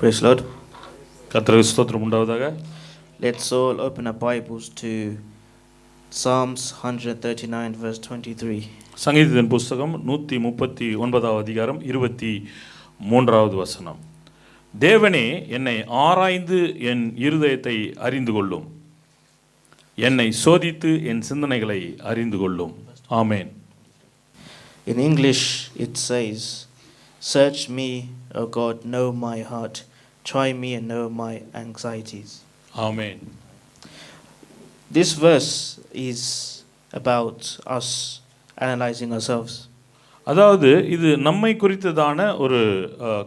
Praise Lord. கர்த்தருக்கு ஸ்தோத்திரம் உண்டாவதாக. Let's all open our Bibles to Psalms 139, verse 23. சங்கீதத்தின் புஸ்தகம் நூற்றி முப்பத்தி ஒன்பதாவது அதிகாரம் இருபத்தி மூன்றாவது வசனம். தேவனே என்னை ஆராய்ந்து என் இருதயத்தை அறிந்து கொள்ளும். என்னை சோதித்து என் சிந்தனைகளை அறிந்து கொள்ளும். ஆமேன். In English, it says, Search me, O God, know my heart. Try me and know my anxieties. Amen This verse is about us analyzing ourselves. அதாவது இது நம்மை குறித்ததான ஒரு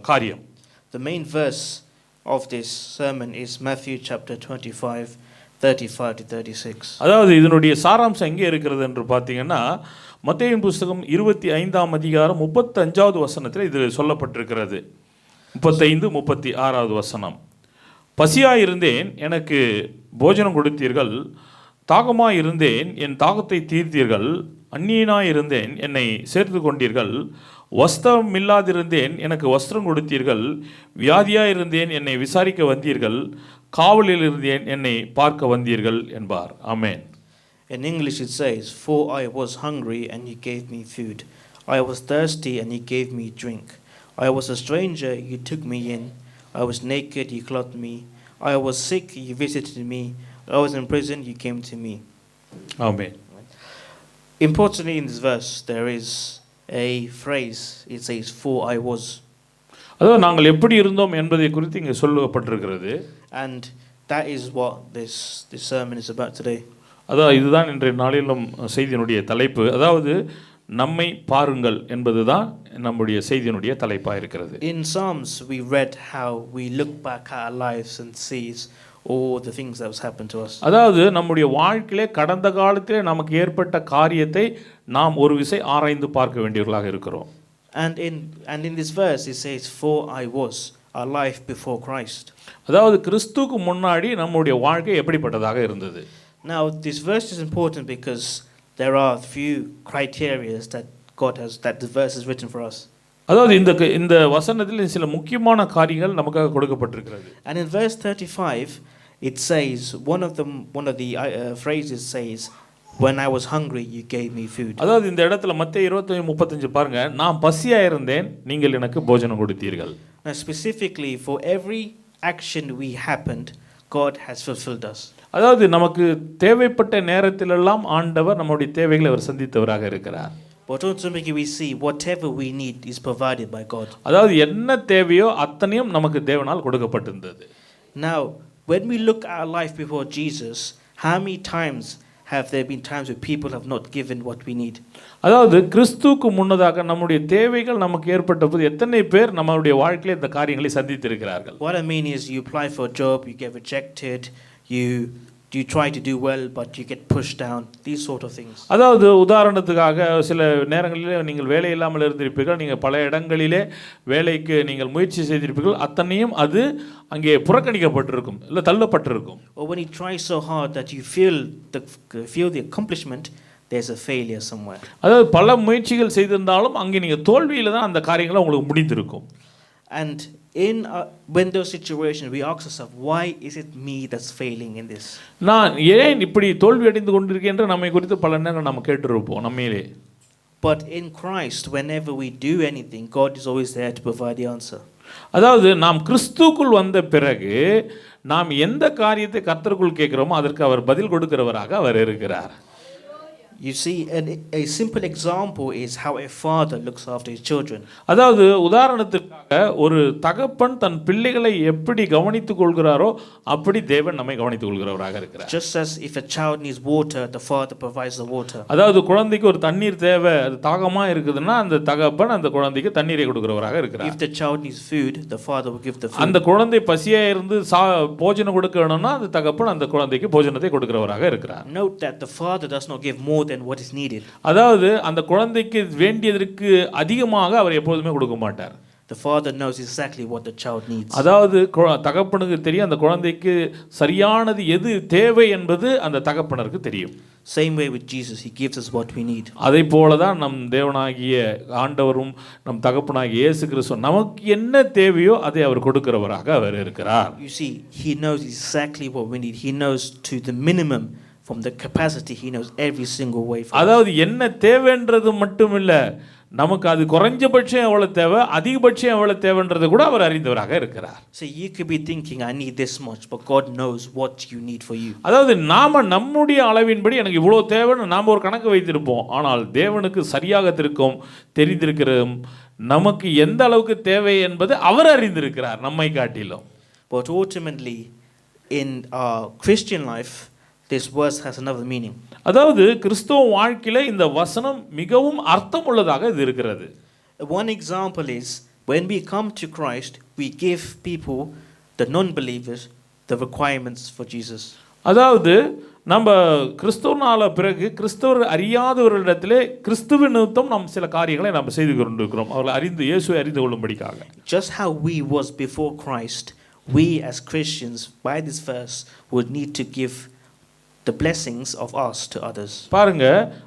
காரியம் The main verse of this sermon is Matthew chapter 25, 35 to 36. அதாவது இதனுடைய சாராம்சம் எங்கே இருக்கிறது என்று பார்த்தீங்கன்னா மத்தியின் புஸ்தகம் இருபத்தி ஐந்தாம் அதிகாரம் முப்பத்தஞ்சாவது வசனத்தில் இது சொல்லப்பட்டிருக்கிறது. முப்பத்தைந்து முப்பத்தி ஆறாவது வசனம். பசியாக இருந்தேன் எனக்கு போஜனம் கொடுத்தீர்கள். தாகமாக இருந்தேன் என் தாகத்தை தீர்த்தீர்கள். அந்நியனாய் இருந்தேன் என்னை சேர்த்து கொண்டீர்கள் வஸ்திரம் இல்லாதிருந்தேன் எனக்கு வஸ்திரம் கொடுத்தீர்கள். வியாதியாக இருந்தேன் என்னை விசாரிக்க வந்தீர்கள். காவலில் இருந்தேன் என்னை பார்க்க வந்தீர்கள் என்பார். ஆமேன். In English, it says, For I was hungry, and you gave me food. I was thirsty, and you gave me drink. I was a stranger, you took me in. I was naked, you clothed me. I was sick, you visited me. I was in prison, you came to me. Amen Importantly, in this verse, there is a phrase. It says, For I was. அதாவது நாங்கள் எப்படி இருந்தோம் என்பதை குறித்து இங்கே சொல்லப்பட்டிருக்கிறது And that is what this, this sermon is about today. அதாவது இதுதான் இன்றைய நாளிலும் செய்தியினுடைய தலைப்பு அதாவது நம்மை பாருங்கள் என்பது தான் நம்முடைய செய்தியினுடைய தலைப்பாக இருக்கிறது In Psalms, we read how we look back at our lives and sees all the things that has happened to us. அதாவது நம்முடைய வாழ்க்கையிலே கடந்த காலத்திலே நமக்கு ஏற்பட்ட காரியத்தை நாம் ஒரு விசை ஆராய்ந்து பார்க்க வேண்டியவர்களாக இருக்கிறோம் And in and in this verse it says, For I was our life before Christ. அதாவது கிறிஸ்துவுக்கு முன்னாடி நம்முடைய வாழ்க்கை எப்படிப்பட்டதாக இருந்தது Now this verse is important because there are few criteria that God has that the verse is written for us. அதாவது இந்த இந்த வசனத்தில் சில முக்கியமான காரியங்கள் நமக்காக கொடுக்கப்பட்டிருக்கிறது And in verse 35, it says one of them one of the uh, uh, phrases says, When I was hungry, you gave me food. அதாவது இந்த இடத்துல மத்திய இருபத்தஞ்சு முப்பத்தஞ்சு பாருங்க நான் பசியாக இருந்தேன் நீங்கள் எனக்கு போஜனம் கொடுத்தீர்கள் Now specifically for every action we happened, God has fulfilled us. அதாவது நமக்கு தேவைப்பட்ட நேரத்திலெல்லாம் ஆண்டவர் நம்முடைய தேவைகளை அவர் சந்தித்தவராக இருக்கிறார் But ultimately, we see whatever we need is provided by God. அதாவது என்ன தேவையோ அத்தனையும் நமக்கு தேவனால் கொடுக்கப்பட்டிருந்தது Now, when we look at our life before Jesus, how many times have there been times where people have not given what we need? அதாவது கிறிஸ்துவுக்கு முன்னதாக நம்முடைய தேவைகள் நமக்கு ஏற்பட்ட போது எத்தனை பேர் நம்மளுடைய வாழ்க்கையில் இந்த காரியங்களை சந்தித்திருக்கிறார்கள் What I mean is, you apply for a job, you get rejected, you you try to do well, but you get pushed down. These sort of things. அதாவது உதாரணத்துக்காக சில நேரங்களிலே நீங்கள் வேலை இல்லாமல் இருந்திருப்பீர்கள் நீங்கள் பல இடங்களிலே வேலைக்கு நீங்கள் முயற்சி செய்திருப்பீர்கள் அத்தனையும் அது அங்கே புறக்கணிக்கப்பட்டிருக்கும் இல்லை தள்ளப்பட்டிருக்கும் Or when you try so hard that you feel the feel the accomplishment, there's a failure somewhere. அதாவது பல முயற்சிகள் செய்திருந்தாலும் அங்கே நீங்கள் தோல்வியில் தான் அந்த காரியங்களை உங்களுக்கு முடிந்திருக்கும் And in uh, when those situations, we ask ourselves, why is it me that's failing in this? நான் ஏன் இப்படி தோல்வி அடைந்து கொண்டிருக்கேன் என்று நம்மை குறித்து பல நேரம் நம்ம கேட்டிருப்போம் நம்மையிலே But in Christ, whenever we do anything, God is always there to provide the answer. அதாவது நாம் கிறிஸ்துக்குள் வந்த பிறகு நாம் எந்த காரியத்தை கர்த்தருக்குள் கேட்கிறோமோ அதற்கு அவர் பதில் கொடுக்கிறவராக அவர் இருக்கிறார் You see, an, a simple example is how a father looks after his children. அதாவது உதாரணத்துக்காக ஒரு தகப்பன் தன் பிள்ளைகளை எப்படி கவனித்துக் கொள்கிறாரோ அப்படி தேவன் நம்மை கவனித்துக் கொள்கிறவராக இருக்கிறார் Just as if a child needs water, the father provides the water. அதாவது குழந்தைக்கு ஒரு தண்ணீர் தேவை அது தாகமா இருக்குதுன்னா அந்த தகப்பன் அந்த குழந்தைக்கு தண்ணீரை கொடுக்கிறவராக இருக்கிறார் If the child needs food, the father will give the food. அந்த குழந்தை பசியா இருந்து சா போஜனம் கொடுக்கணும்னா அந்த தகப்பன் அந்த குழந்தைக்கு போஜனத்தை கொடுக்கிறவராக இருக்கிறார் Note that the father does not give more than what is needed. அதாவது அந்த குழந்தைக்கு வேண்டியதற்கு அதிகமாக அவர் எப்பொழுதுமே கொடுக்க மாட்டார் The father knows exactly what the child needs. அதாவது தகப்பனுக்கு தெரியும் அந்த குழந்தைக்கு சரியானது எது தேவை என்பது அந்த தகப்பனருக்கு தெரியும் Same way with Jesus, he gives us what we need. அதை போல தான் நம் தேவனாகிய ஆண்டவரும் நம் தகப்பனாகிய இயேசு கிறிஸ்து நமக்கு என்ன தேவையோ அதை அவர் கொடுக்கிறவராக அவர் இருக்கிறார் You see, he knows exactly what we need. He knows to the minimum from the capacity, he knows every single way. அதாவது என்ன தேவைன்றது மட்டும் இல்ல நமக்கு அது குறைஞ்சபட்சம் எவ்வளவு தேவை அதிகபட்சம் எவ்வளவு தேவைன்றது கூட அவர் அறிந்தவராக இருக்கிறார் So you could be thinking, I need this much, but God knows what you need for you. அதாவது நாம நம்முடைய அளவின்படி எனக்கு இவ்வளோ தேவைன்னு நாம் ஒரு கணக்கு வைத்திருப்போம் ஆனால் தேவனுக்கு சரியாக திருக்கும் தெரிந்திருக்கிறதும் நமக்கு எந்த அளவுக்கு தேவை என்பது அவர் அறிந்திருக்கிறார் நம்மை காட்டிலும் But ultimately, in our Christian life, this verse has another meaning. அதாவது கிறிஸ்துவ வாழ்க்கையில இந்த வசனம் மிகவும் அர்த்தம் உள்ளதாக இது இருக்கிறது One example is when we come to Christ, we give people, the non believers, the requirements for Jesus. அதாவது நம்ம கிறிஸ்துவனால பிறகு கிறிஸ்தவர் அறியாதவர்களிடத்திலே கிறிஸ்துவ நிமித்தம் நாம் சில காரியங்களை நாம் செய்து கொண்டிருக்கிறோம் அவர்களை அறிந்து இயேசுவை அறிந்து கொள்ளும்படிக்காக Just how we was before Christ, we as Christians, by this verse, would need to give the blessings of us to others. பாருங்க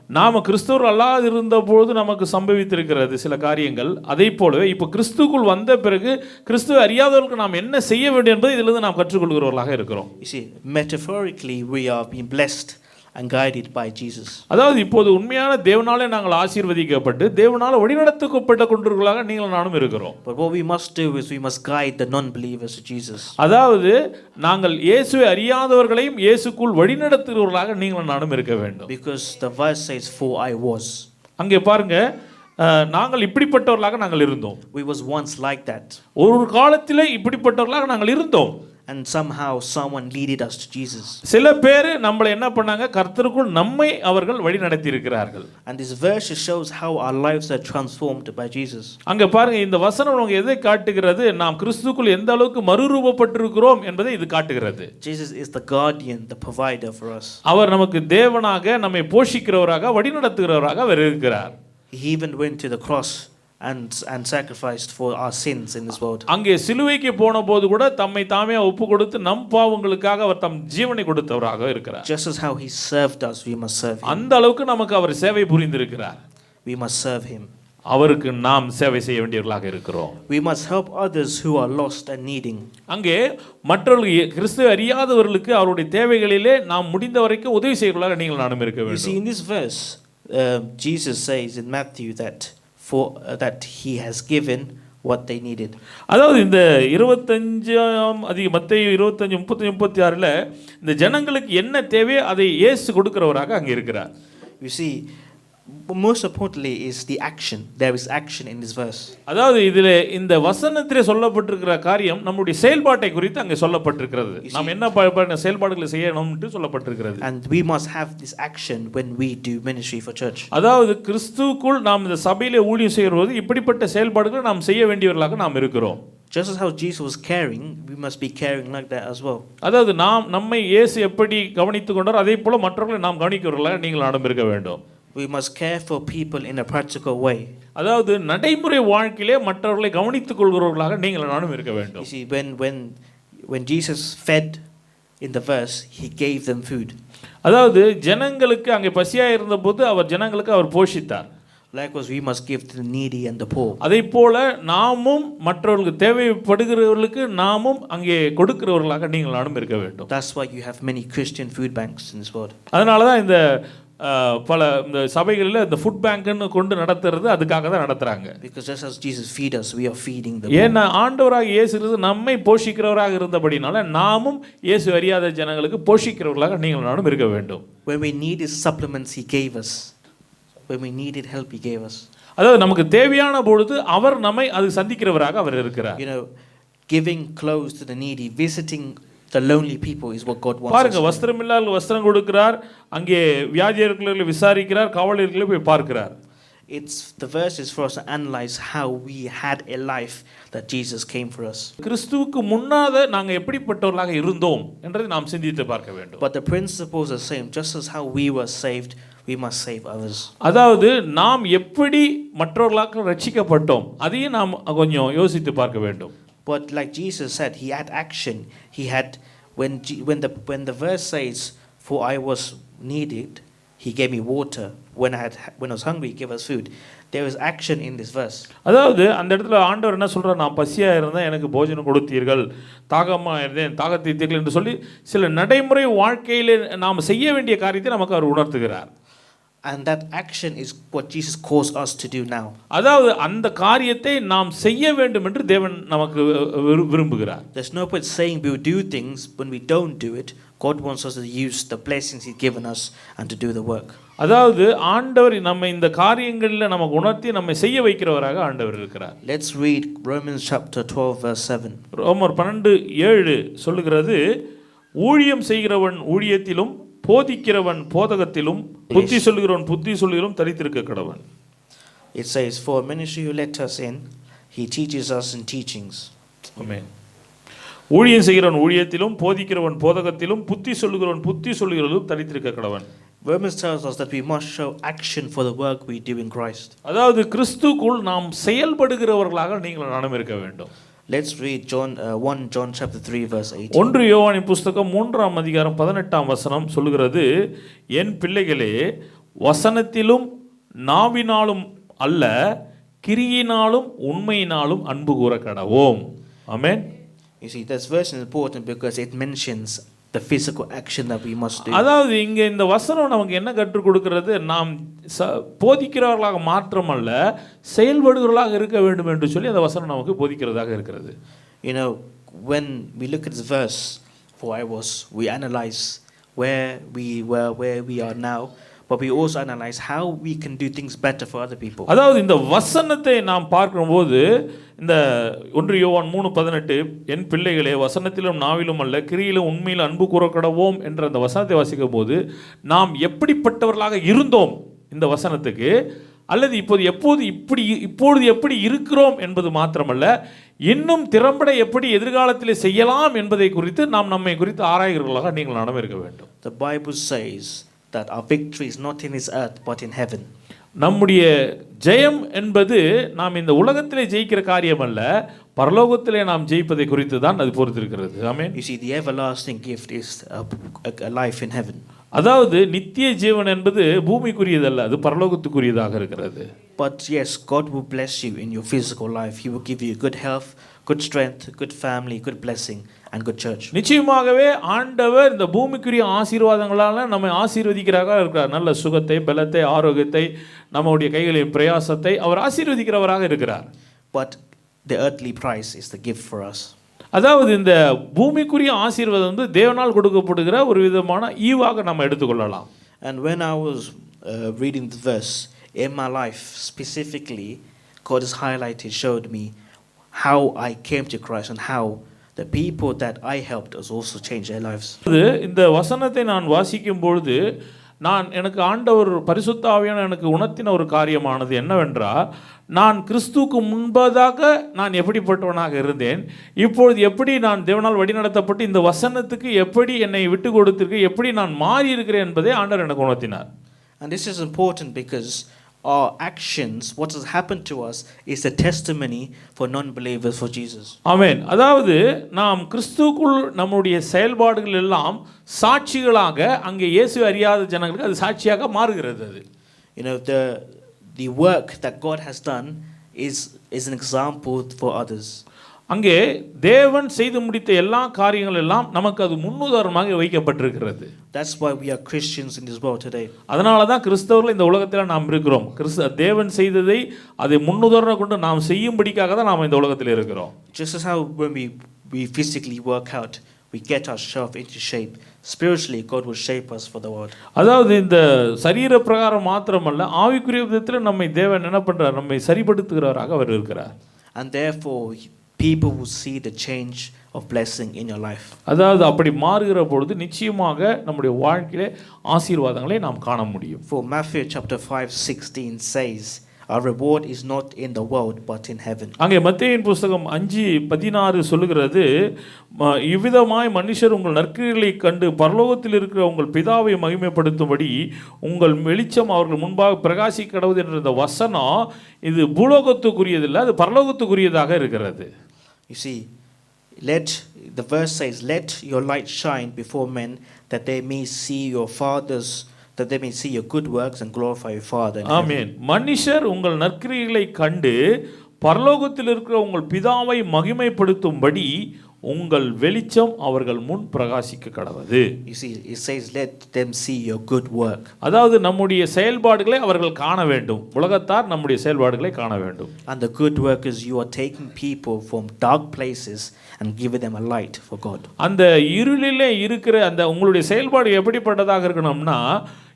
நாம கிறிஸ்தவர் அல்லாது இருந்தபோது நமக்கு சம்பவித்திருக்கிறது சில காரியங்கள் அதே போலவே இப்போ கிறிஸ்துக்குள் வந்த பிறகு கிறிஸ்துவ அறியாதவர்களுக்கு நாம் என்ன செய்ய வேண்டும் என்பதை இதிலிருந்து நாம் கற்றுக்கொள்கிறவர்களாக இருக்கிறோம் You see, metaphorically, we are being blessed and guided by Jesus. அதாவது இப்போது உண்மையான தேவனாலே நாங்கள் ஆசீர்வதிக்கப்பட்டு தேவனால வழிநடத்தப்பட்ட கொண்டிருக்கலாக நீங்கள் நானும் இருக்கிறோம் But what we must do is we must guide the non believers to Jesus. அதாவது நாங்கள் இயேசுவை அறியாதவர்களையும் இயேசுக்குள் வழிநடத்துகிறவர்களாக நீங்கள் நானும் இருக்க வேண்டும் Because the verse says, For I was. அங்கே பாருங்க நாங்கள் இப்படிப்பட்டவர்களாக நாங்கள் இருந்தோம் We was once like that. ஒரு காலத்தில் இப்படிப்பட்டவர்களாக நாங்கள் இருந்தோம் And somehow someone leaded us to Jesus. சில பேர் நம்மளை என்ன பண்ணாங்க கர்த்தருக்குள் நம்மை அவர்கள் வழி நடத்தி இருக்கிறார்கள் And this verse shows how our lives are transformed by Jesus. அங்க பாருங்க இந்த வசனம் நமக்கு எதை காட்டுகிறது நாம் கிறிஸ்துக்குள் எந்த அளவுக்கு மறுரூபப்பட்டிருக்கிறோம் என்பதை இது காட்டுகிறது Jesus is the guardian, the provider for us. அவர் நமக்கு தேவனாக நம்மை போஷிக்கிறவராக வழிநடத்துகிறவராக அவர் இருக்கிறார் He even went to the cross and, and sacrificed for our sins in this world. அங்கே சிலுவைக்கு போன போது கூட தம்மை தாமே ஒப்பு கொடுத்து நம் பாவங்களுக்காக அவர் தம் ஜீவனை கொடுத்தவராக இருக்கிறார் Just as how He served us, we must serve Him. அந்த அளவுக்கு நமக்கு அவர் சேவை புரிந்திருக்கிறார் We must serve Him. அவருக்கு நாம் சேவை செய்ய வேண்டியவர்களாக இருக்கிறோம் We must help others who are lost and needing. அங்கே மற்றவர்கள் கிறிஸ்துவ அறியாதவர்களுக்கு அவருடைய தேவைகளிலே நாம் முடிந்த வரைக்கும் உதவி செய்வர்களாக நீங்கள் நானும் இருக்க You வேண்டும் see, in this verse, uh, Jesus says in Matthew that for uh, that He has given what they needed. அதாவது இந்த இருபத்தஞ்சாம் அதிக மத்திய இருபத்தஞ்சு முப்பத்தஞ்சு முப்பத்தி ஆறில் இந்த ஜனங்களுக்கு என்ன தேவையோ அதை இயேசு கொடுக்கிறவராக அங்கே இருக்கிறார் You see, most importantly is the action. There is action in this verse. அதாவது இதில் இந்த வசனத்திலே சொல்லப்பட்டிருக்கிற காரியம் நம்முடைய செயல்பாட்டை குறித்து அங்கே சொல்லப்பட்டிருக்கிறது நாம் என்ன செயல்பாடுகளை செய்யணும்ட்டு சொல்லப்பட்டிருக்கிறது And we must have this action when we do ministry for church. அதாவது கிறிஸ்துவுக்குள் நாம் இந்த சபையிலே ஊழியம் செய்கிறபோது இப்படிப்பட்ட செயல்பாடுகளை நாம் செய்ய வேண்டியவர்களாக நாம் இருக்கிறோம் Just as how Jesus was caring, we must be caring like that as well. அதாவது நாம் நம்மை இயேசு எப்படி கவனித்துக் கொண்டாரோ அதே போல மற்றவர்களை நாம் கவனிக்கிறவர்களாக நீங்கள் நாடும் இருக்க வேண்டும் We must care for people in a practical way. அதாவது நடைமுறை வாழ்க்கையிலே மற்றவர்களை கவனித்துக் கொள்கிறவர்களாக நீங்கள் நானும் இருக்க You வேண்டும் see, when when when Jesus fed in the verse, he gave them food. அதாவது ஜனங்களுக்கு அங்கே பசியாக இருந்தபோது அவர் ஜனங்களுக்கு அவர் போஷித்தார் Likewise, we must give to the needy and the poor. அதே போல நாமும் மற்றவர்களுக்கு தேவைப்படுகிறவர்களுக்கு நாமும் அங்கே கொடுக்கிறவர்களாக நீங்கள் நானும் இருக்க வேண்டும் That's why you have many Christian food banks in this world. அதனால தான் இந்த பல இந்த சபைகளில் இந்த ஃபுட் பேங்க்னு கொண்டு நடத்துறது அதுக்காக தான் நடத்துகிறாங்க Because just as Jesus feed us, we are feeding the ஏன்னா ஆண்டவராக இயேசு கிறிஸ்து நம்மை போஷிக்கிறவராக இருந்தபடினால நாமும் இயேசு அறியாத ஜனங்களுக்கு போஷிக்கிறவர்களாக நீங்கள் நானும் இருக்க வேண்டும் When we needed supplements, He gave us. When we needed help, He gave us. அதாவது நமக்கு தேவையான பொழுது அவர் நம்மை அது சந்திக்கிறவராக அவர் இருக்கிறார் You know, giving clothes to the needy, visiting the lonely people is what God wants. பாருங்க. வஸ்திரம் இல்லாத வஸ்திரம் கொடுக்கிறார் அங்கே வியாதியர்களை விசாரிக்கிறார் காவலர்களை போய் பார்க்கிறார் It's the verse is for us to analyze how we had a life that Jesus came for us. கிறிஸ்துவுக்கு முன்னாத நாங்கள் எப்படிப்பட்டவர்களாக இருந்தோம் என்றதை நாம் சிந்தித்து பார்க்க வேண்டும் But the principles are same. Just as how we were saved, we must save others. அதாவது நாம் எப்படி மற்றவர்களாக ரட்சிக்கப்பட்டோம் அதையும் நாம் கொஞ்சம் யோசித்து பார்க்க வேண்டும் But like Jesus said, he had action. He had when when the when the verse says, "For I was needed, he gave me water. When I had when I was hungry, he gave us food." There is action in this verse. அதாவது அந்த இடத்துல ஆண்டவர் என்ன சொல்றார் நான் பசியாக இருந்தேன் எனக்கு போஜனம் கொடுத்தீர்கள் தாகமாக இருந்தேன் தாகத்தை தீர்கள் என்று சொல்லி சில நடைமுறை வாழ்க்கையில் நாம் செய்ய வேண்டிய காரியத்தை நமக்கு அவர் உணர்த்துகிறார் And that action is what Jesus calls us to do now. அதாவது அந்த காரியத்தை நாம் செய்ய வேண்டும் என்று தேவன் நமக்கு விரு- விரும்புகிறார் There's no point saying we'll do things when we don't do it. God wants us to use the blessings He's given us and to do the work. அதாவது ஆண்டவர் நம்ம இந்த காரியங்களில் நமக்கு உணர்த்தி நம்மை செய்ய வைக்கிறவராக ஆண்டவர் இருக்கிறார் Let's read Romans chapter 12, verse 7. ரோமர் பன்னெண்டு ஏழு சொல்லுகிறது ஊழியம் செய்கிறவன் ஊழியத்திலும் போதிக்கிறவன் போதகத்திலும் புத்தி சொல்லுகிறவன் புத்தி சொல்லுகிறவன் தரித்திருக்க கடவன் It says, For ministry who let us in, He teaches us in teachings. ஆமென் ஊழியம் செய்கிறவன் ஊழியத்திலும் போதிக்கிறவன் போதகத்திலும் புத்தி சொல்லுகிறவன் புத்தி சொல்லுகிறதும் தரித்திருக்க கடவன் Romans tells us that we must show action for the work we do in Christ. அதாவது கிறிஸ்துக்குள் நாம் செயல்படுகிறவர்களாக நீங்கள் நானும் இருக்க வேண்டும் Let's read John uh, 1 John chapter 3 verse 18. ஒன்று யோவானின் புஸ்தகம் மூன்றாம் அதிகாரம் பதினெட்டாம் வசனம் சொல்லுகிறது என் பிள்ளைகளே வசனத்திலும் நாவினாலும் அல்ல கிரியினாலும் உண்மையினாலும் அன்பு கூற கடவோம் ஆமென் You see, this verse is important because it mentions physical action that we must do. அதாவது இங்கே இந்த வசனம் நமக்கு என்ன கற்றுக் கொடுக்கிறது நாம் ச போதிக்கிறவர்களாக மாத்திரமல்ல செயல்படுகிறவர்களாக இருக்க வேண்டும் என்று சொல்லி அந்த வசனம் நமக்கு போதிக்கிறதாக இருக்கிறது You know, when we look at this verse, for I was, we analyze where we were, where we are now, but we also analyze how we can do things better for other people. அதாவது இந்த வசனத்தை நாம் பார்க்கும்போது இந்த ஒன்று யோவான் மூணு பதினெட்டு என் பிள்ளைகளே வசனத்திலும் நாவிலும் அல்ல கிரியிலும் உண்மையில் அன்பு கூறக்கடவோம் என்ற அந்த வசனத்தை வாசிக்கும் போது நாம் எப்படிப்பட்டவர்களாக இருந்தோம் இந்த வசனத்துக்கு அல்லது இப்போது எப்போது இப்படி இப்பொழுது எப்படி இருக்கிறோம் என்பது மாத்திரமல்ல இன்னும் திறம்பட எப்படி எதிர்காலத்தில் செய்யலாம் என்பதை குறித்து நாம் நம்மை குறித்து ஆராய்கிறவர்களாக நீங்கள் நடந்து இருக்க வேண்டும் The Bible says that our victory is not in this earth but in heaven. நம்முடைய ஜெயம் என்பது நாம் இந்த உலகத்திலே ஜெயிக்கிற காரியம் அல்ல பரலோகத்திலே நாம் ஜெயிப்பதை குறித்து தான் அது பொறுத்திருக்கிறது ஆமென் You see, the everlasting gift is a, a, a life in heaven. அதாவது நித்திய ஜீவன் என்பது பூமிக்குரியதல்ல அது பரலோகத்துக்குரியதாக இருக்கிறது But yes, God will bless you in your physical life. He will give you good health, good strength, good family, good blessing, and good church. நிச்சயமாகவே ஆண்டவர் இந்த பூமிக்குரிய ஆசீர்வாதங்களால நம்மை ஆசீர்வதிக்கிறவராக இருக்கிறார் நல்ல சுகத்தை பலத்தை ஆரோக்கியத்தை நம்முடைய கைகளின் பிரயாசத்தை அவர் ஆசீர்வதிக்கிறவராக இருக்கிறார் But the earthly price is the gift for us. அதாவது இந்த பூமிக்குரிய ஆசீர்வாதம் வந்து தேவனால் கொடுக்கப்படுகிற ஒரு விதமான ஈவாக நம்ம எடுத்துக்கொள்ளலாம் And when I was uh, reading the verse, in my life specifically, God has highlighted, showed me how I came to Christ and how the people that I helped has also changed their lives. அது இந்த வசனத்தை நான் வாசிக்கும் பொழுது நான் எனக்கு ஆண்டவர் பரிசுத்தாவியான எனக்கு உணர்த்தின ஒரு காரியமானது என்னவென்றால் நான் கிறிஸ்துவுக்கு முன்பதாக நான் எப்படிப்பட்டவனாக இருந்தேன் இப்பொழுது எப்படி நான் தேவனால் வழிநடத்தப்பட்டு இந்த வசனத்துக்கு எப்படி என்னை விட்டு கொடுத்திருக்கு எப்படி நான் மாறி இருக்கிறேன் என்பதை ஆண்டவர் எனக்கு உணர்த்தினார். And this is important because our actions, what has happened to us, is a testimony for non believers for Jesus. ஆமென் அதாவது நாம் கிறிஸ்துவுக்குள் நம்முடைய செயல்பாடுகள் எல்லாம் சாட்சிகளாக அங்கே இயேசு அறியாத ஜனங்களுக்கு அது சாட்சியாக மாறுகிறது அது You know, the, the work that God has done is, is an example for others. அங்கே தேவன் செய்து முடித்த எல்லா காரியங்கள் எல்லாம் நமக்கு அது முன்னுதாரணமாக வைக்கப்பட்டிருக்கிறது. That's why we are Christians in this world today. அதனால தான் கிறிஸ்தவர்கள் இந்த உலகத்தில் நாம் இருக்கிறோம். கிறிஸ்த தேவன் செய்ததை அதை முன்னுதாரணம் கொண்டு நாம் செய்யும்படிக்காக தான் நாம் இந்த உலகத்தில் இருக்கிறோம். Just as how when we, we physically work out, we get ourselves into shape, spiritually, God will shape us for the world. அதாவது இந்த சரீர பிரகாரம் மாத்திரமல்ல ஆவிக்குரிய விதத்தில் நம்மை தேவன் என்ன பண்றார்? நம்மை சரிப்படுத்துகிறவராக அவர் இருக்கிறார். And therefore, people will see the change of blessing in your life. அதாவது அப்படி மாறுகிற பொழுது நிச்சயமாக நம்முடைய வாழ்க்கையிலே ஆசீர்வாதங்களை நாம் காண முடியும் For Matthew chapter 5 16 says, Our reward is not in the world, but in heaven. அங்கே மத்தேயின் புஸ்தகம் அஞ்சு பதினாறு சொல்லுகிறது ம- இவ்விதமாய் மனுஷர் உங்கள் நற்கிரிகளை கண்டு பரலோகத்தில் இருக்கிற உங்கள் பிதாவை மகிமைப்படுத்தும்படி உங்கள் வெளிச்சம் அவர்கள் முன்பாக பிரகாசி கடவுது என்ற இந்த வசனம் இது பூலோகத்துக்குரியதில்லை அது பரலோகத்துக்குரியதாக இருக்கிறது You see, let the verse says, Let your light shine before men that they may see your fathers, that they may see your good works and glorify your Father. in heaven." ஆமென் மனுஷர் உங்கள் நற்கிரியைகளை கண்டு பரலோகத்தில் இருக்கிற உங்கள் பிதாவை மகிமைப்படுத்தும்படி உங்கள் வெளிச்சம் அவர்கள் முன் பிரகாசிக்க கடவது You see, it says, Let them see your good work. அதாவது நம்முடைய செயல்பாடுகளை அவர்கள் காண வேண்டும் உலகத்தார் நம்முடைய செயல்பாடுகளை காண வேண்டும் And the good work is you are taking people from dark places and giving them a light for God. அந்த இருளிலே இருக்கிற அந்த உங்களுடைய செயல்பாடு எப்படிப்பட்டதாக இருக்கணும்னா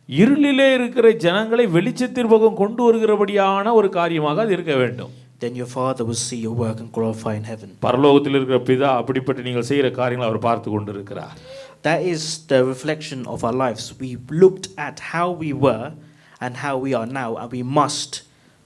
இருளிலே இருக்கிற ஜனங்களை வெளிச்சத்தின் பக்கம் கொண்டு வருகிறபடியான ஒரு காரியமாக அது இருக்க வேண்டும் Then your Father will see your work and glorify in heaven. பரலோகத்தில் இருக்கிற பிதா அப்படிப்பட்ட நீங்கள் செய்கிற காரியங்களை அவர் பார்த்து கொண்டு இருக்கிறார் That is the reflection of our lives. We looked at how we were and how we are now, and we must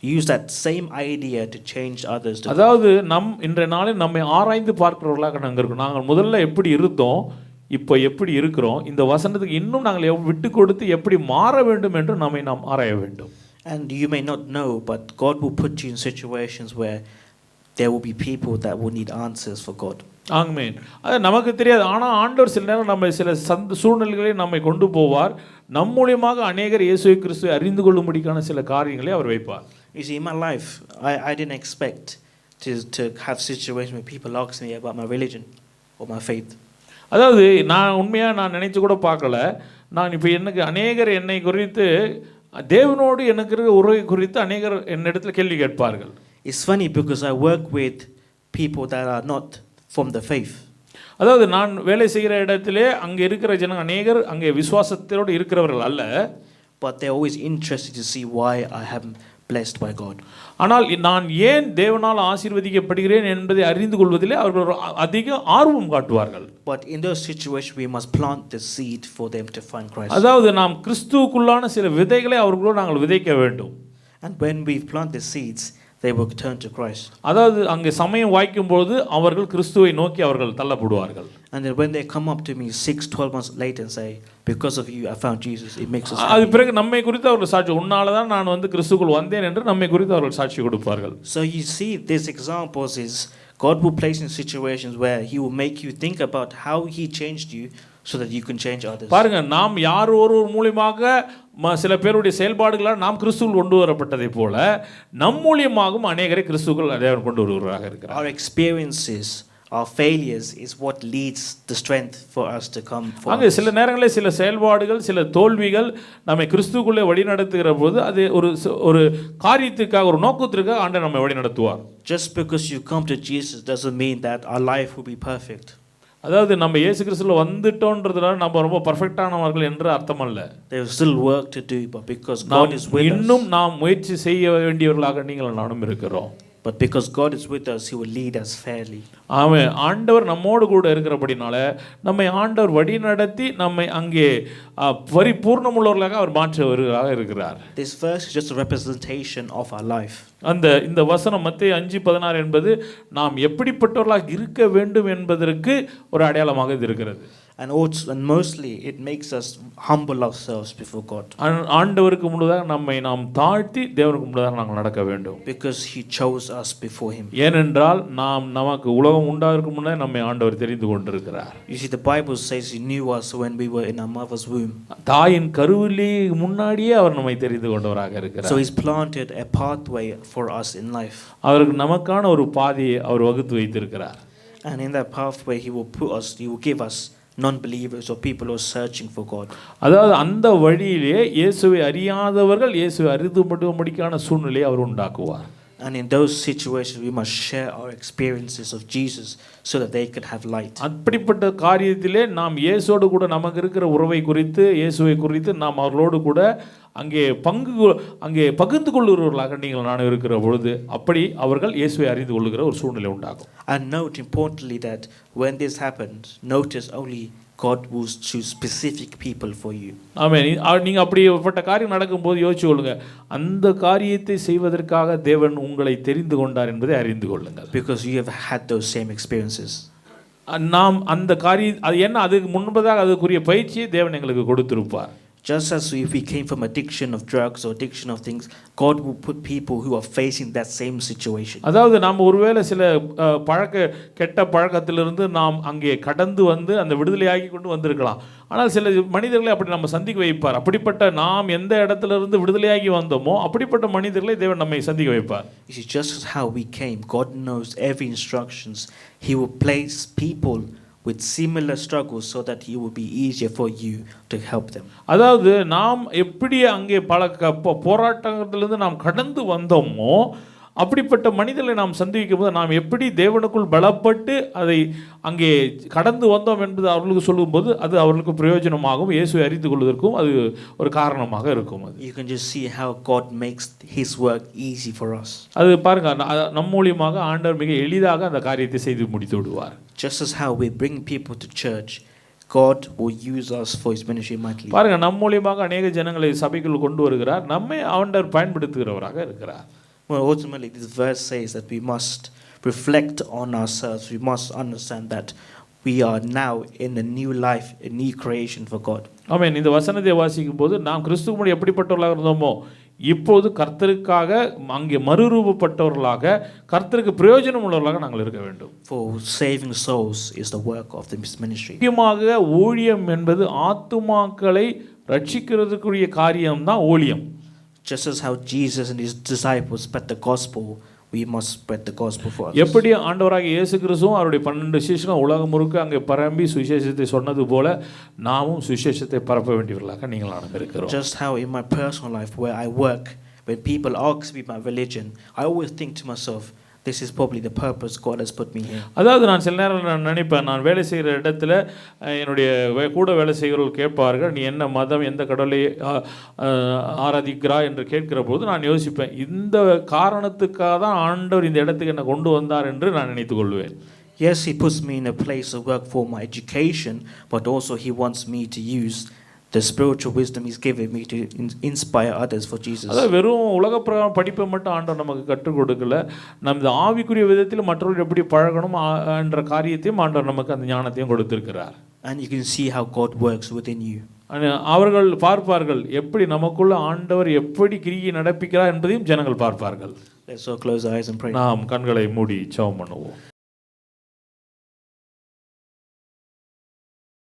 use that same idea to change others. To அதாவது நம் இன்றைய நாளில் நம்மை ஆராய்ந்து பார்க்கிறவர்களாக நாங்கள் இருக்கோம் நாங்கள் முதல்ல எப்படி இருந்தோம் இப்போ எப்படி இருக்கிறோம் இந்த வசனத்துக்கு இன்னும் நாங்கள் விட்டு கொடுத்து எப்படி மாற வேண்டும் என்று நம்மை நாம் ஆராய வேண்டும் And you may not know, but God will put you in situations where there will be people that will need answers for God. ஆங்மேன் அது நமக்கு தெரியாது ஆனால் ஆண்டவர் சில நேரம் நம்ம சில சந்த சூழ்நிலைகளை நம்மை கொண்டு போவார் நம் மூலியமாக அநேகர் இயேசு கிறிஸ்துவை அறிந்து கொள்ளும்படிக்கான சில காரியங்களை அவர் வைப்பார் You see, in my life, I, I didn't expect to, to have situations where people ask me about my religion or my faith. அதாவது நான் உண்மையாக நான் நினைச்சு கூட பார்க்கல நான் இப்போ எனக்கு அநேகர் என்னை குறித்து தேவனோடு எனக்கு இருக்கிற உறவை குறித்து அநேகர் என்னிடத்தில் கேள்வி கேட்பார்கள் It's funny because I work with people that are not from the faith. அதாவது நான் வேலை செய்கிற இடத்திலே அங்கே இருக்கிற ஜனங்க அநேகர் அங்கே விசுவாசத்தோடு இருக்கிறவர்கள் அல்ல but they're always interested to see why I am blessed by God. ஆனால் நான் ஏன் தேவனால் ஆசீர்வதிக்கப்படுகிறேன் என்பதை அறிந்து கொள்வதிலே அவர்கள் அதிக ஆர்வம் காட்டுவார்கள் But in those situations, we must plant the seed for them to find Christ. அதாவது நாம் கிறிஸ்துவுக்குள்ளான சில விதைகளை அவர்களோடு நாங்கள் விதைக்க வேண்டும் And when we plant the seeds, they will turn to Christ. அதாவது அங்கே சமயம் வாய்க்கும் பொழுது அவர்கள் கிறிஸ்துவை நோக்கி அவர்கள் தள்ளப்படுவார்கள் And then when they come up to me six, 12 months later and say, Because of you, I found Jesus, it makes us அது. பிறகு நம்மை குறித்து அவர்கள் சாட்சி உன்னால தான் நான் வந்து கிறிஸ்துக்குள் வந்தேன் என்று நம்மை குறித்து அவர்கள் சாட்சி கொடுப்பார்கள் So you see, these examples is God will place in situations where He will make you think about how He changed you so that you can change others. பாருங்க நாம் யார் ஒருவர் மூலியமாக ம- சில பேருடைய செயல்பாடுகளால் நாம் கிறிஸ்துவுள் கொண்டு வரப்பட்டதை போல நம் மூலியமாகவும் அநேகரை கிறிஸ்துக்குள் தேவன் கொண்டு வருவராக இருக்கிறார் Our experiences, our failures is what leads the strength for us to come அங்கே forward. சில நேரங்களில் சில செயல்பாடுகள் சில தோல்விகள் நம்மை கிறிஸ்துக்குள்ளே வழி நடத்துகிற போது அது ஒரு ஒரு காரியத்துக்காக ஒரு நோக்கத்திற்காக ஆண்டவர் நம்மை வழி நடத்துவார் Just because you come to Jesus doesn't mean that our life will be perfect. அதாவது நம்ம இயேசு கிறிஸ்துல வந்துட்டோன்றதுனால நம்ம ரொம்ப பர்ஃபெக்டானவர்கள் என்று அர்த்தம் அல்ல but because God நாம் is with இன்னும் நாம் முயற்சி செய்ய வேண்டியவர்களாக நீங்கள் நானும் இருக்கிறோம். But because God is with us, He will lead us fairly. ஆமென் ஆண்டவர் நம்மோடு கூட இருக்கிறபடினால நம்மை ஆண்டவர் வழி நடத்தி நம்மை அங்கே பரிபூர்ணமுள்ளவர்களாக அவர் மாற்றுவர்களாக இருக்கிறார் This verse is just a representation of our life. அந்த இந்த வசனம் மத்திய அஞ்சு பதினாறு என்பது நாம் எப்படிப்பட்டவர்களாக இருக்க வேண்டும் என்பதற்கு ஒரு அடையாளமாக இது இருக்கிறது And also, and mostly, it makes us humble ourselves before God ஆண்டவருக்கு முன்னதாக நம்மை நாம் தாழ்த்தி தேவனுக்கு முன்னதாக நாங்கள் நடக்க வேண்டும் because He chose us before Him. ஏனென்றால் நாம் நமக்கு உலகம் உண்டாகிறதுக்கு முன்னே நம்மை ஆண்டவர் தெரிந்து கொண்டிருக்கிறார் You see, the Bible says He knew us when we were in our mother's womb. தாயின் கருவிலே முன்னாடியே அவர் நம்மை தெரிந்து கொண்டவராக So இருக்கிறார் He's planted a pathway for us in life. அவருக்கு நமக்கான ஒரு பாதையை அவர் வகுத்து வைத்திருக்கிறார் And in that pathway, He will put us, He will give us non believers or people who are searching for God. அதாவது அந்த வழியிலே இயேசுவை அறியாதவர்கள் இயேசுவை அறிந்து முடிக்கான சூழ்நிலையை அவர் உண்டாக்குவார் And in those situations, we must share our experiences of Jesus so that they can have light. அப்படிப்பட்ட காரியத்திலே நாம் இயேசோடு கூட நமக்கு இருக்கிற உறவை குறித்து இயேசுவை குறித்து நாம் அவர்களோடு கூட அங்கே பங்கு அங்கே பகிர்ந்து கொள்ளுகிறவர்களாக நீங்கள் நான் இருக்கிற பொழுது அப்படி அவர்கள் இயேசுவை அறிந்து கொள்ளுகிற ஒரு சூழ்நிலை உண்டாகும் And note importantly that when this happens, notice only God will choose specific people for you. ஆமென் நீங்கள் அப்படிப்பட்ட காரியம் நடக்கும்போது யோசிச்சு கொள்ளுங்க. அந்த காரியத்தை செய்வதற்காக தேவன் உங்களை தெரிந்து கொண்டார் என்பதை அறிந்து கொள்ளுங்கள். Because you have had those same experiences. நாம் அந்த காரிய அது என்ன? அதுக்கு முன்பதாக அதுக்குரிய பயிற்சியை தேவன் எங்களுக்கு கொடுத்திருப்பார். Just as if we came from addiction of drugs or addiction of things, God will put people who are facing that same situation. அதாவது நாம் ஒருவேளை சில அஹ், பழக்க கெட்ட பழக்கத்திலிருந்து நாம் அங்கே கடந்து வந்து அந்த விடுதலையாகி கொண்டு வந்திருக்கலாம் ஆனால் சில மனிதர்களை அப்படி நம்ம சந்திக்க வைப்பார் அப்படிப்பட்ட நாம் எந்த இடத்துல இருந்து விடுதலையாகி வந்தோமோ அப்படிப்பட்ட மனிதர்களை தேவன் நம்மை சந்திக்க வைப்பார் You see, just as how we came, God knows every instructions. He will place people with similar struggles so that it will be easier for you to help them. அதாவது நாம் எப்படி அங்கே பல க- போராட்டத்திலிருந்து நாம் கடந்து வந்தோமோ அப்படிப்பட்ட மனிதர்களை நாம் சந்திக்கும் போது நாம் எப்படி தேவனுக்குள் பலப்பட்டு அதை அங்கே கடந்து வந்தோம் என்பது அவர்களுக்கு சொல்லும்போது அது அவர்களுக்கு பிரயோஜனமாகும் இயேசுவை அறிந்து கொள்வதற்கும் அது ஒரு காரணமாக இருக்கும் அது You can just see how God makes His work easy for us. அது பாருங்க நம் மூலியமாக ஆண்டவர் மிக எளிதாக அந்த காரியத்தை செய்து முடித்து விடுவார் Just as how we bring people to church, God will use us for His ministry mightily. பாருங்க நம் மூலியமாக அநேக ஜனங்களை சபைக்குள் கொண்டு வருகிறார் நம்மை ஆண்டவர் பயன்படுத்துகிறவராக இருக்கிறார் Well, ultimately, this verse says that we must reflect on ourselves. We must understand that we are now in a new life, a new creation for God. ஆமென் இந்த வசனத்தை வாசிக்கும் போது நாம் கிறிஸ்துவ முடி எப்படிப்பட்டவர்களாக இருந்தோமோ இப்போது கர்த்தருக்காக அங்கே மறுரூபப்பட்டவர்களாக கர்த்தருக்கு பிரயோஜனம் உள்ளவர்களாக நாங்கள் இருக்க வேண்டும் For saving souls is the work of this ministry. முக்கியமாக ஊழியம் என்பது ஆத்துமாக்களை ரட்சிக்கிறதுக்குரிய காரியம்தான் ஊழியம் Just as how Jesus and his disciples spread the gospel, we must spread the gospel for others. எப்படி ஆண்டவராக இயேசு கிறிஸ்துவும் அவருடைய பன்னெண்டு சிஷனும் உலகம் முழுக்க அங்கே பரம்பி சுவிசேஷத்தை சொன்னது போல நாமும் சுவிசேஷத்தை பரப்ப வேண்டியவர்களாக நீங்கள் நாம் இருக்கிறோம் Just how in my personal life, where I work, when people ask me my religion, I always think to myself, this is probably the purpose God has put me here. அதாவது நான் சில நேரம் நான் நினைப்பேன் நான் வேலை செய்கிற இடத்துல என்னுடைய கூட வேலை செய்கிறவர்கள் கேட்பார்கள் நீ என்ன மதம் எந்த கடவுளை ஆ- ஆ- ஆராதிக்கிறாய் என்று கேட்கிற போது நான் யோசிப்பேன் இந்த காரணத்துக்காக தான் ஆண்டவர் இந்த இடத்துக்கு என்னை கொண்டு வந்தார் என்று நான் நினைத்துக் கொள்வேன் Yes, He puts me in a place of work for my education, but also He wants me to use the spiritual wisdom He's given me to in- inspire others for Jesus. அதாவது வெறும் உலக பிரகாரம் படிப்பை மட்டும் ஆண்டவர் நமக்கு கற்றுக் கொடுக்கல நம்ம இந்த ஆவிக்குரிய விதத்தில் மற்றவர்கள் எப்படி பழகணும் என்ற காரியத்தையும் ஆண்டவர் நமக்கு அந்த ஞானத்தையும் கொடுத்திருக்கிறார் And you can see how God works within you. அவர்கள் பார்ப்பார்கள் எப்படி நமக்குள்ள ஆண்டவர் எப்படி கிரியை நடப்பிக்கிறார் என்பதையும் ஜனங்கள் பார்ப்பார்கள் Let's all close our eyes and pray. நாம் கண்களை மூடி ஜெபம் பண்ணுவோம்